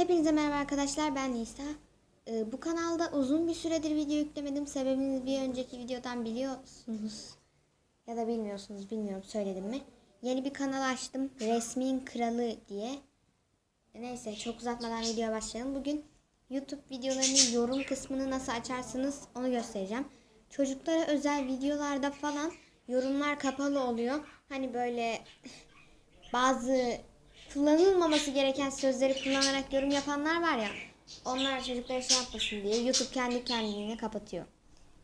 Hepinize merhaba arkadaşlar ben Nisa. Ee, bu kanalda uzun bir süredir video yüklemedim. Sebebini bir önceki videodan biliyorsunuz. Ya da bilmiyorsunuz bilmiyorum söyledim mi. Yeni bir kanal açtım. Resmin Kralı diye. Neyse çok uzatmadan videoya başlayalım. Bugün YouTube videolarının yorum kısmını nasıl açarsınız onu göstereceğim. Çocuklara özel videolarda falan yorumlar kapalı oluyor. Hani böyle bazı kullanılmaması gereken sözleri kullanarak yorum yapanlar var ya. Onlar çocuklara şey yapmasın diye YouTube kendi kendine kapatıyor.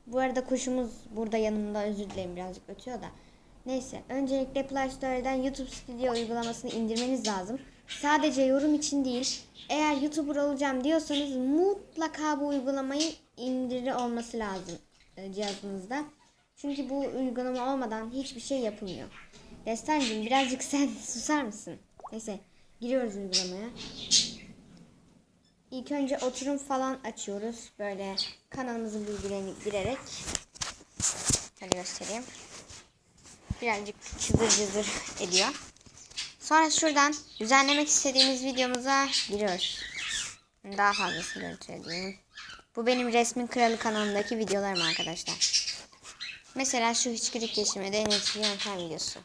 Bu arada kuşumuz burada yanımda özür dilerim birazcık ötüyor da. Neyse öncelikle Play Store'dan YouTube Studio uygulamasını indirmeniz lazım. Sadece yorum için değil. Eğer YouTuber olacağım diyorsanız mutlaka bu uygulamayı indiri olması lazım e, cihazınızda. Çünkü bu uygulama olmadan hiçbir şey yapılmıyor. Destancığım birazcık sen susar mısın? Neyse giriyoruz uygulamaya. İlk önce oturum falan açıyoruz. Böyle kanalımızın bilgilerini girerek. Şöyle göstereyim. Birazcık cızır cızır ediyor. Sonra şuradan düzenlemek istediğimiz videomuza giriyoruz. Daha fazlasını göstereyim. Bu benim resmin kralı kanalındaki videolarım arkadaşlar. Mesela şu hiçkirik geçirmede en etkili yöntem videosu.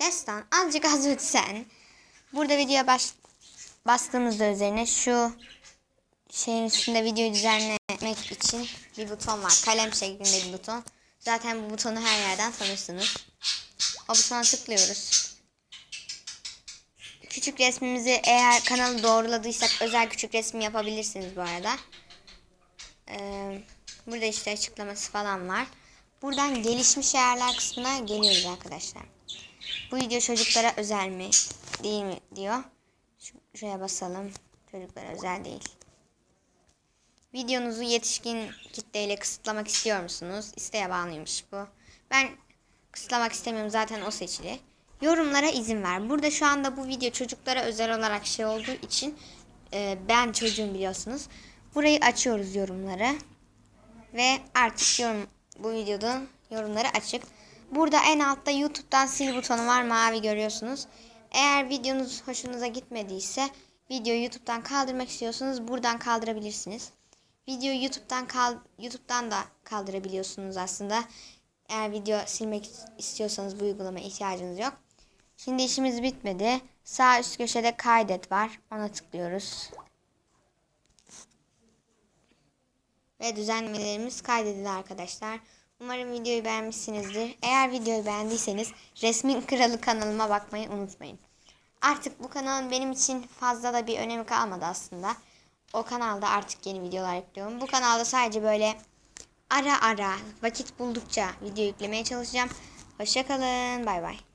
Destan azıcık az ötsen. Burada videoya baş, bastığımızda üzerine şu şeyin üstünde videoyu düzenlemek için bir buton var. Kalem şeklinde bir buton. Zaten bu butonu her yerden tanırsınız. O butona tıklıyoruz. Küçük resmimizi eğer kanalı doğruladıysak özel küçük resmi yapabilirsiniz bu arada. Ee, burada işte açıklaması falan var. Buradan gelişmiş ayarlar kısmına geliyoruz arkadaşlar. Bu video çocuklara özel mi değil mi diyor. Şuraya basalım. Çocuklara özel değil. Videonuzu yetişkin kitleyle kısıtlamak istiyor musunuz? İsteğe bağlıymış bu. Ben kısıtlamak istemiyorum zaten o seçili. Yorumlara izin ver. Burada şu anda bu video çocuklara özel olarak şey olduğu için e, ben çocuğum biliyorsunuz. Burayı açıyoruz yorumları. Ve artık yorum bu videoda yorumları açık. Burada en altta YouTube'dan sil butonu var mavi görüyorsunuz. Eğer videonuz hoşunuza gitmediyse videoyu YouTube'dan kaldırmak istiyorsanız buradan kaldırabilirsiniz. Videoyu YouTube'dan kal YouTube'dan da kaldırabiliyorsunuz aslında. Eğer video silmek istiyorsanız bu uygulamaya ihtiyacınız yok. Şimdi işimiz bitmedi. Sağ üst köşede kaydet var. Ona tıklıyoruz. Ve düzenlemelerimiz kaydedildi arkadaşlar. Umarım videoyu beğenmişsinizdir. Eğer videoyu beğendiyseniz Resmin Kralı kanalıma bakmayı unutmayın. Artık bu kanalın benim için fazla da bir önemi kalmadı aslında. O kanalda artık yeni videolar yüklüyorum. Bu kanalda sadece böyle ara ara vakit buldukça video yüklemeye çalışacağım. Hoşçakalın. Bay bay.